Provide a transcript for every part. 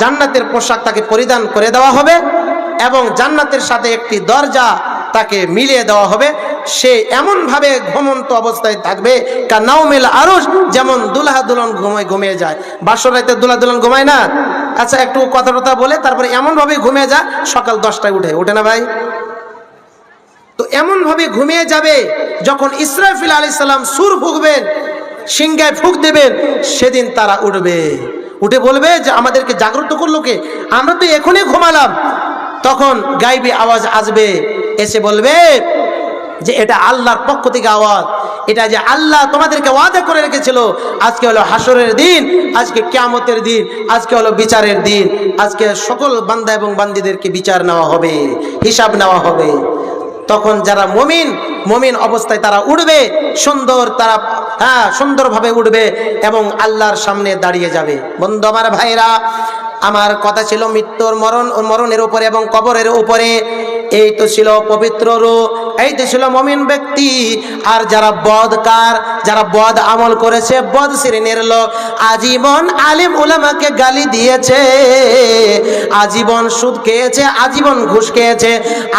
জান্নাতের পোশাক তাকে পরিধান করে দেওয়া হবে এবং জান্নাতের সাথে একটি দরজা তাকে মিলিয়ে দেওয়া হবে। সে এমনভাবে ঘুমন্ত অবস্থায় থাকবে কানাউমিল আরস যেমন দুলহা দুলন ঘুমায় ঘুমিয়ে যায়। বাসর রাতে দুলা দুলন ঘুমায় না? আচ্ছা একটু কথা টথা বলে তারপরে এমনভাবে ঘুমিয়ে যায়, সকাল দশটায় উঠে। ওঠে না ভাই? তো এমনভাবে ঘুমিয়ে যাবে যখন ইসরাফিল আলি সাল্লাম সুর ফুঁকবেন, সিংহায় ফুঁক দেবেন, সেদিন তারা উঠবে। উঠে বলবে যে আমাদেরকে জাগ্রত করল কে? আমরা তো এখনই ঘুমালাম। তখন গাইবি আওয়াজ আসবে। এসে বলবে যে এটা আল্লাহর পক্ষ থেকে আওয়াজ। এটা যে আল্লাহ তোমাদেরকে ওয়াদা করে রেখেছিল। আজকে হলো হাসরের দিন, আজকে কিয়ামতের দিন, আজকে হলো বিচারের দিন। আজকে সকল বান্দা এবং বান্দিদেরকে বিচার নেওয়া হবে, হিসাব নেওয়া হবে। তখন যারা মমিন মমিন অবস্থায় তারা উঠবে, সুন্দর তারা হ্যাঁ সুন্দরভাবে উঠবে এবং আল্লাহর সামনে দাঁড়িয়ে যাবে। বন্ধু আমার ভাইরা, আমার কথা ছিল মৃত্যুর মরণ, মরণের উপরে এবং কবরের উপরে। এই তো ছিল পবিত্র রূপ। এই তো ছিল মমিন ব্যক্তি, আর যারা বদকার, যারা বদ আমল করেছে, বদ শ্রেণির লোক, আজীবন আলিম উলামাকে গালি দিয়েছে, আজীবন সুদ খেয়েছে, আজীবন ঘুষ খেয়েছে,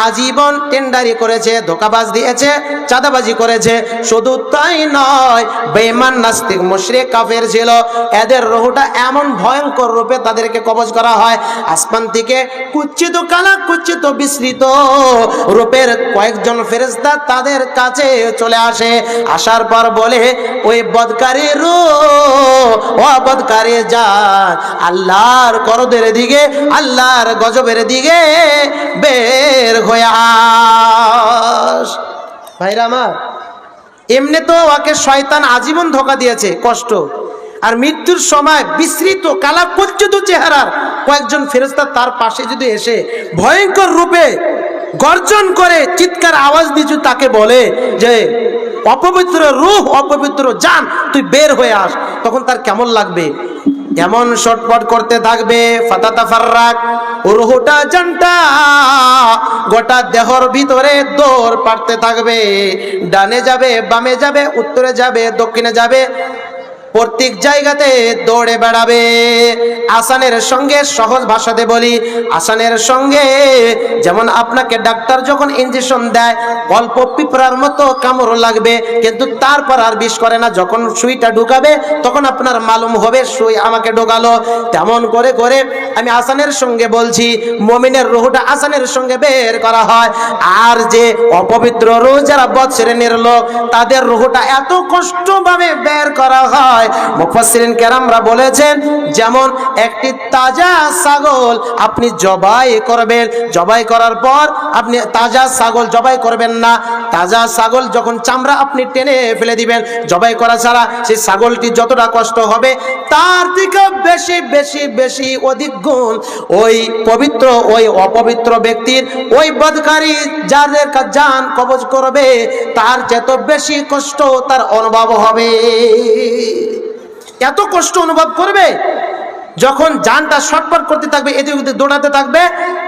আজীবন টেন্ডারি করেছে, ধোকাবাজ দিয়েছে, চাঁদাবাজি করেছে। শুধু তাই নয় বেমান নাস্তিক, মুশরিক, কাফের ছিল। এদের রহুটা এমন ভয়ঙ্কর রূপে তাদেরকে কবজ করা হয়, আসমান থেকে কুচ্ছিত কালা কুচ্ছিত বিস্তৃত রূপের কয়েকজন ফেরেস্তা তাদের কাছে চলে আসে। আসার পর বলে, ওই বদকারী রূপ ও বদকারী যা আল্লাহর করদের দিকে, আল্লাহর গজবের দিকে বের হয়ে আস। ভাইরা আমার, এমনি তো ওকে শয়তান আজীবন ধোকা দিয়েছে, কষ্ট। আর মৃত্যুর সময় বিস্তৃত কালা পর্যন্ত চেহারার কয়েকজন ফেরেস্তা তার পাশে যদি এসে ভয়ঙ্কর রূপে গর্জন করে চিৎকার আওয়াজ দিছু তাকে বলে যে, অপবিত্র রূহ অপবিত্র জান, তুই বের হয়ে আস। তখন তার কেমন লাগবে? এমন শটপট করতে থাকবে? জানটা, গোটা দেহর ভিতরে দৌড় পাড়তে থাকবে। ডানে যাবে, বামে যাবে, উত্তরে যাবে, দক্ষিণে যাবে। প্রত্যেক জায়গাতে দৌড়ে বেড়াবে। আসানের সঙ্গে সহজ ভাষাতে বলি, আসানের সঙ্গে যেমন আপনাকে ডাক্তার যখন ইঞ্জেকশন দেয়, অল্প পিঁপড়ার মতো কামড় লাগবে, কিন্তু তারপর আর বিষ করে না। যখন সুইটা ঢুকাবে, তখন আপনার মালুম হবে, সুই আমাকে ঢোকালো। তেমন করে করে আমি আসানের সঙ্গে বলছি, মমিনের রুহুটা আসানের সঙ্গে বের করা হয়। আর যে অপবিত্র রুহ যারা বৎ শ্রেণির লোক তাদের রুহুটা এত কষ্টভাবে বের করা হয় মুফাসসিরিন কেরামরা বলেছেন, যেমন একটি তাজা ছাগল আপনি জবাই করবেন, জবাই করার পর আপনি তাজা ছাগল জবাই করবেন না। তাজা ছাগল যখন চামড়া আপনি টেনে ফেলে দিবেন, জবাই করা ছাড়া সেই ছাগলটি যতটা কষ্ট হবে, তার থেকে বেশি বেশি বেশি অধিক গুণ ওই পবিত্র, ওই অপবিত্র ব্যক্তির, ওই বদকারী যাদের জান কবজ করবে, তার চেয়ে বেশি কষ্ট, তার অনুভব হবে। এত কষ্ট অনুভব করবে? যখন যানটা শটপট করতে থাকবে, এদিক ওদিক দৌড়াতে থাকবে,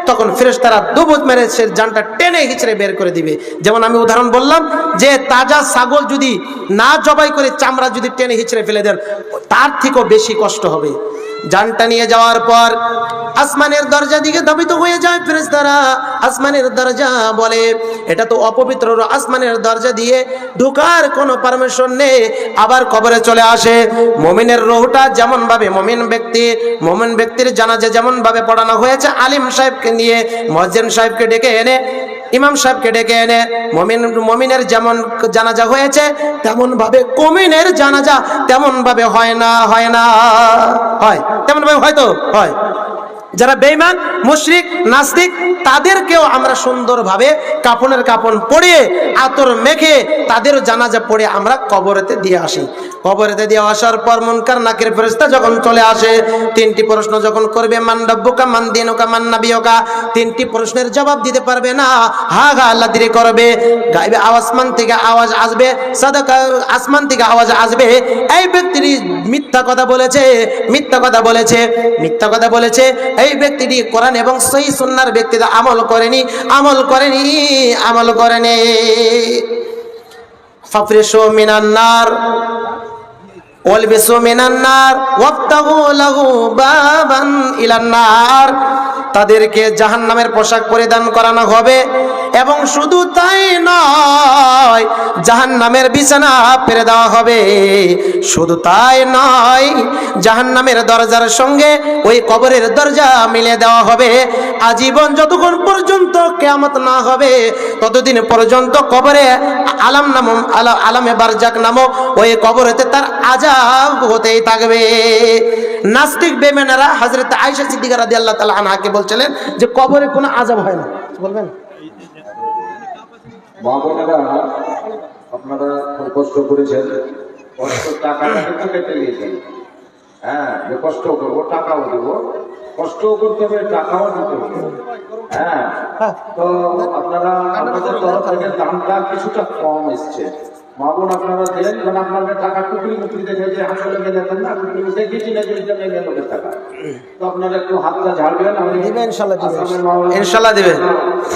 তখন ফেরেস তারা দুবুত মেরে সে যানটা টেনে হিচড়ে বের করে দিবে। যেমন আমি উদাহরণ বললাম যে, তাজা ছাগল যদি না জবাই করে চামড়া যদি টেনে হিচড়ে ফেলে দেন, তার থেকেও বেশি কষ্ট হবে। জানটা নিয়ে যাওয়ার পর আসমানের দরজা দিকে ধাবিত হয়ে যায় ফেরেশতারা আসমানের দরজা বলে, এটা তো অপবিত্র। আসমানের দরজা দিয়ে ঢোকার কোনো পারমিশন নেই আবার কবরে চলে আসে মমিনের রোহটা যেমন ভাবে মমিন ব্যক্তি, মমিন ব্যক্তির জানাজা যেমন ভাবে পড়ানো হয়েছে, আলিম সাহেবকে নিয়ে, মসজিদ সাহেবকে ডেকে এনে ইমাম সাহেবকে ডেকে এনে মমিন মমিনের যেমন জানাজা হয়েছে তেমন ভাবে কমিনের জানাজা তেমন ভাবে হয় না হয় না। হয়। তেমন ভাবে হয়তো হয়। যারা বেইমান মুশরিক, নাস্তিক, তাদেরকেও আমরা সুন্দরভাবে কাপনের কাপন পরিয়ে, আতর মেখে তাদেরও জানাজা পড়ে আমরা কবরেতে দিয়ে আসি। কবরেতে দিয়ে আসার পর মুনকার নাকের ফেরেস্তা যখন চলে আসে, তিনটি প্রশ্ন যখন করবে, মান রব্বুকা, মান দিনুকা, মান নাবিয়কা, তিনটি প্রশ্নের জবাব দিতে পারবে না, হা গা আল্লাহ দিরে করবে। গাইবে আসমান থেকে আওয়াজ আসবে, সাদাকা, আসমান থেকে আওয়াজ আসবে। এই ব্যক্তিটি মিথ্যা কথা বলেছে, মিথ্যা কথা বলেছে, মিথ্যা কথা বলেছে এই ব্যক্তিটি কোরআন এবং সহি সুন্নার ব্যক্তিতে আমল করেনি আমল করেনি আমল করেনি। ফাফরিসু মিনান্নার ওয়ালবিসু মিনান নার, ওয়াবতাগু লাহু বাবান ইলান তাদেরকে জাহান্নামের পোশাক পরিধান করানো হবে। এবং শুধু তাই নয়, জাহান্নামের বিছানা পেরে দেওয়া হবে। শুধু তাই নয়, জাহান্নামের দরজার সঙ্গে ওই কবরের দরজা মিলে দেওয়া হবে। আজীবন যতক্ষণ পর্যন্ত কেয়ামত না হবে, ততদিন পর্যন্ত কবরে আলাম নাম, আলা- আলামে বারজাক নামক ওই কবরেতে তার আজাব হতেই থাকবে। নাস্তিক বেমেনারা হজরত আয়সা সিদ্দিকা রাদি আল্লাহ তালা আনহাকে বলছিলেন যে কবরে কোনো আজাব হয় না। বলবেন? মা বোনেরা আপনারা খুব কষ্ট করেছেন। কষ্ট কিন্তু কেটে নিয়েছেন। হ্যাঁ যে কষ্ট করব টাকাও দেবো। কষ্টও করতে হবে টাকাও দিতে হবে। হ্যাঁ তো আপনারা আপনাদের তরফ থেকে দামটা কিছুটা কম এসছে। মা বোন আপনারা দিলেন কারণ আপনাদের টাকা টুকরি মুকরি দেখে যে আসলে মেলে দেন না টুকরি দেখেছি না টাকা। তো আপনারা একটু হাতটা ঝাড়বেন আমি ইনশাল্লাহ দিবেন। ইনশাল্লাহ দিবেন।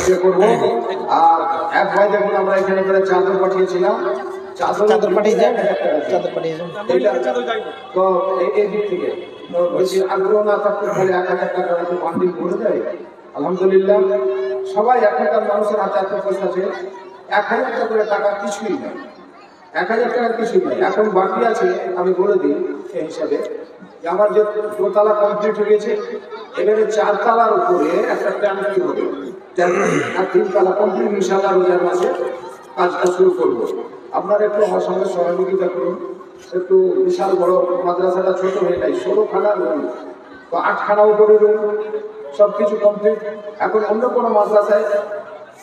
ইয়ে করব। আর এক ভাই দেখুন আমরা এখানে করে চাদর পাঠিয়েছিলাম। চাদর পাঠিয়ে যান চাদর পাঠিয়ে যান তো এই- দিক থেকে। বেশি আগ্রহ না থাকতে এক হাজার টাকা করে দেয়। আলহামদুলিল্লাহ সবাই এখনকার মানুষের হাতে এত পয়সা আছে। এক হাজার টাকা করে টাকা কিছুই নেই। এক হাজার টাকা কিছুই নেই। এখন বাকি আছে, আমি বলে দিই সেই হিসাবে। যে আমার যে দোতলা কমপ্লিট হয়ে গেছে, এবারে চার তালার উপরে একটা ট্যাঙ্কি হবে? আর তিন তালা কমপ্লিট ইনশাল্লাহ রোজার মাসে কাজটা শুরু করব। আপনারা একটু আমার সঙ্গে সহযোগিতা করুন। একটু বিশাল বড় মাদ্রাসাটা ছোট হয়ে যায়, ষোলো খানা রুম তো আটখানা উপরে রুম সব কিছু কমপ্লিট এখন অন্য কোনো মাদ্রাসায়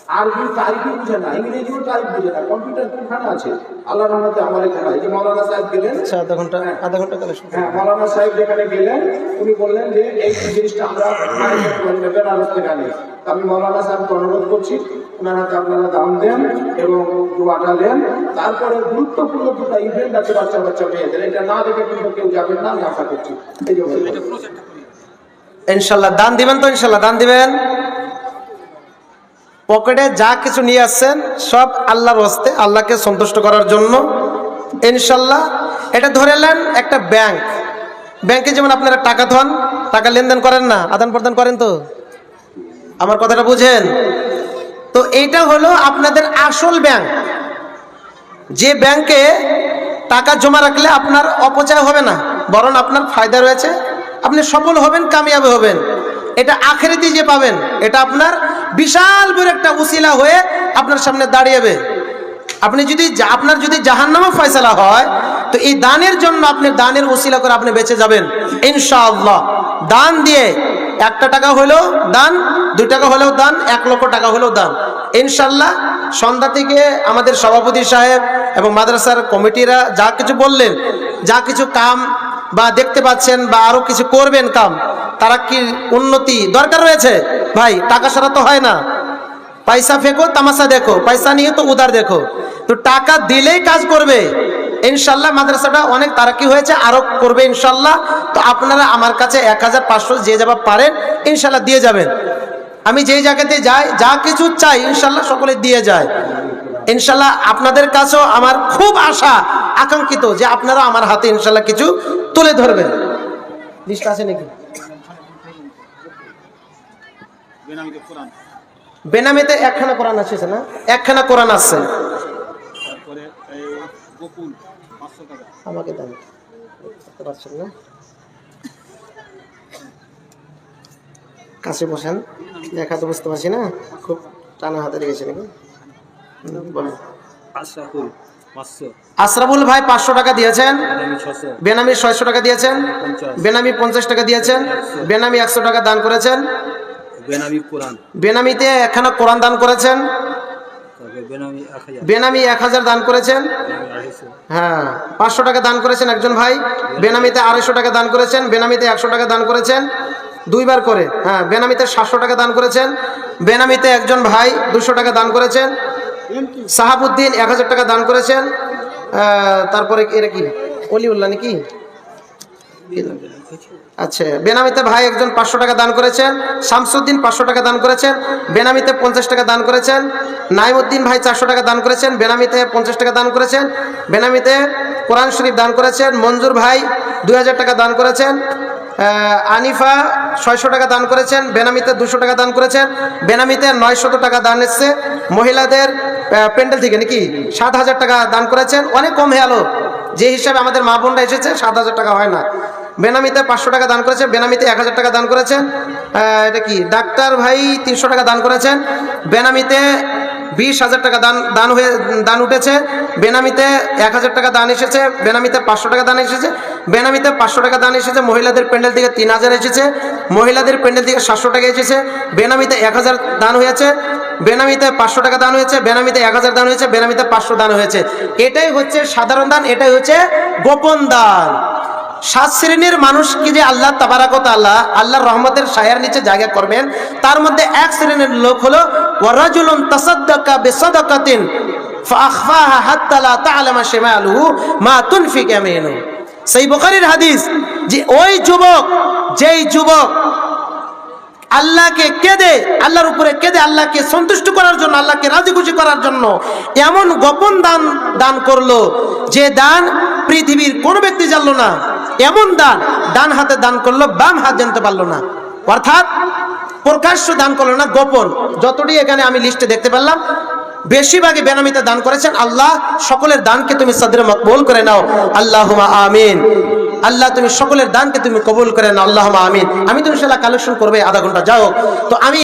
আরবি তারিখই বুঝে না ইংরেজিও তারিখ বুঝে না কম্পিউটার কোনখানে আছে? আল্লাহ রহমতে আমার এখানে এই যে মৌলানা সাহেব গেলেন আচ্ছা আধা ঘণ্টা আধা ঘণ্টা কালেকশন হ্যাঁ মৌলানা সাহেব যেখানে গেলেন উনি বললেন যে এই জিনিসটা আমরা বেনারস থেকে আনি। আমি মৌলানা সাহেবকে অনুরোধ করছি ওনার আপনারা দাম দেন এবং দোয়াটা দেন। তারপরে গুরুত্বপূর্ণ দুটো ইভেন্ট আছে বাচ্চা বাচ্চা মেয়েদের। এটা না দেখে কিন্তু কেউ যাবেন না আমি আশা করছি। এই যে ইনশাল্লাহ দান দিবেন তো ইনশাল্লাহ দান দিবেন। পকেটে যা কিছু নিয়ে আসছেন, সব আল্লাহর হস্তে, আল্লাহকে সন্তুষ্ট করার জন্য। ইনশাল্লাহ, এটা ধরে নেন একটা ব্যাংক। ব্যাংকে যেমন আপনারা টাকা ধন, টাকা লেনদেন করেন না, আদান প্রদান করেন তো? আমার কথাটা বুঝেন? তো এইটা হলো আপনাদের আসল ব্যাংক। যে ব্যাংকে টাকা জমা রাখলে আপনার অপচয় হবে না, বরং আপনার ফায়দা রয়েছে। আপনি সফল হবেন, কামিয়াবি হবেন। এটা আখেরিতে যে পাবেন, এটা আপনার বিশাল বড় একটা উসিলা হয়ে আপনার সামনে দাঁড়িয়েবে। আপনি যদি আপনার যদি জাহান্নামা ফয়সালা হয়, তো এই দানের জন্য আপনি দানের উসিলা করে আপনি বেঁচে যাবেন, ইনশাআল্লাহ। দান দিয়ে একটা টাকা হলেও দান, দুই টাকা হলেও দান, এক লক্ষ টাকা হলেও দান। ইনশাল্লাহ সন্ধ্যা থেকে আমাদের সভাপতি সাহেব এবং মাদ্রাসার কমিটিরা যা কিছু বললেন, যা কিছু কাম বা দেখতে পাচ্ছেন বা আরও কিছু করবেন কাম, তারা কি উন্নতি দরকার রয়েছে? ভাই, টাকা ছাড়া তো হয় না। পয়সা ফেকো, তামাশা দেখো। পয়সা নিয়ে তো উদার দেখো। তো টাকা দিলেই কাজ করবে। ইনশাল্লাহ মাদ্রাসাটা অনেক তারাকি হয়েছে, আরও করবে ইনশাল্লাহ। তো আপনারা আমার কাছে এক হাজার পাঁচশো যে যাবা পারেন, ইনশাল্লাহ দিয়ে যাবেন। আমি যেই জায়গাতে যাই, যা কিছু চাই, ইনশাল্লাহ সকলে দিয়ে যায়। ইনশাল্লাহ আপনাদের কাছেও আমার খুব আশা। আকাঙ্ক্ষিত যে আপনারা আমার হাতে ইনশাল্লাহ কিছু তুলে ধরবেন। লিস্ট আছে নাকি? বেনামিতে একখানা কোরআন আছে না? একখানা কোরআন আছে। তারপরে এই বকুল পাঁচশো টাকা। আমাকে দেন। পাচ্ছেন না? কাছে বসেন। দেখা তো বুঝতে পারছি না। খুব টানা হাতে লেগেছে নাকি? বলেন। আশরাফুল। আশরাফুল ভাই পাঁচশো টাকা দিয়েছেন। বেনামি ছয়শো। টাকা দিয়েছেন। বেনামি পঞ্চাশ টাকা দিয়েছেন। বেনামি একশো টাকা দান করেছেন। বেনামিতে একখানা কোরআন দান করেছেন। বেনামি এক হাজার। বেনামি এক হাজার দান করেছেন। হ্যাঁ পাঁচশো টাকা দান করেছেন একজন ভাই। বেনামিতে আড়াইশো টাকা দান করেছেন। বেনামিতে একশো টাকা দান করেছেন। দুইবার করে হ্যাঁ বেনামিতে সাতশো টাকা দান করেছেন। বেনামিতে একজন ভাই দুশো টাকা দান করেছেন। সাহাবুদ্দিন এক হাজার টাকা দান করেছেন তারপরে এরা কি অলিউল্লাহ নাকি আচ্ছা বেনামিতে ভাই একজন পাঁচশো টাকা দান করেছেন শামসুদ্দিন পাঁচশো টাকা দান করেছেন বেনামিতে পঞ্চাশ টাকা দান করেছেন নাইমুদ্দিন ভাই চারশো টাকা দান করেছেন বেনামিতে পঞ্চাশ টাকা দান করেছেন বেনামিতে কোরআন শরীফ দান করেছেন মঞ্জুর ভাই দুই হাজার টাকা দান করেছেন আনিফা ছয়শো টাকা দান করেছেন বেনামিতে দুশো টাকা দান করেছেন বেনামিতে নয়শত টাকা দান এসছে মহিলাদের প্যান্ডেল থেকে নাকি সাত হাজার টাকা দান করেছেন। অনেক কম হয়ে আলো। যে হিসাবে আমাদের মা বোনরা এসেছে, সাত হাজার টাকা হয় না। বেনামিতে পাঁচশো টাকা দান করেছেন, বেনামিতে এক হাজার টাকা দান করেছেন। এটা কি? ডাক্তার ভাই তিনশো টাকা দান করেছেন। বেনামিতে বিশ হাজার টাকা দান দান হয়ে, দান উঠেছে। বেনামিতে এক হাজার টাকা দান এসেছে। বেনামিতে পাঁচশো টাকা দান এসেছে। বেনামিতে পাঁচশো টাকা দান এসেছে। মহিলাদের প্যান্ডেল থেকে তিন হাজার এসেছে। মহিলাদের প্যান্ডেল থেকে সাতশো টাকা এসেছে। বেনামিতে এক হাজার দান হয়েছে। বেনামিতে পাঁচশো টাকা দান হয়েছে, বেনামিতে এক হাজার দান হয়েছে, বেনামিতে পাঁচশো দান হয়েছে। এটাই হচ্ছে সাধারণ দান, এটাই হচ্ছে গোপন দান। সাত শ্রেণির মানুষকে যে আল্লাহ তাবারাকত আল্লাহ আল্লাহর রহমতের সায়ার নিচে জায়গা করবেন, তার মধ্যে এক শ্রেণির লোক হলো ওয়ারাজুলুন তাসাদ্দাকা বিসাদাকাতিন, ফাআখফাহা হাত্তা লা তা'লামা শিমালুহু মা তুনফিক ইয়ামিনু সেই বুখারীর হাদিস যে ওই যুবক, যেই যুবক আল্লাহকে কেঁদে, আল্লাহর উপরে কেঁদে আল্লাহকে সন্তুষ্ট করার জন্য, আল্লাহকে রাজি খুশি করার জন্য এমন গোপন দান দান করল যে দান পৃথিবীর কোনো ব্যক্তি জানলো না। এমন দান, ডান হাতে দান করল, বাম হাত জানতে পারল না। অর্থাৎ প্রকাশ্য দান করল না, গোপন। যতটি এখানে আমি লিস্টে দেখতে পারলাম, বেশিরভাগই বেনামিতে দান করেছেন। আল্লাহ সকলের দানকে তুমি সাদরে মকবুল করে নাও। আল্লাহ আমিন। আল্লাহ তুমি সকলের দানকে তুমি কবুল করেন আল্লাহ আমিন। আমি তুমি ইনশাল্লাহ কালেকশন করবে আধা ঘণ্টা যাও তো আমি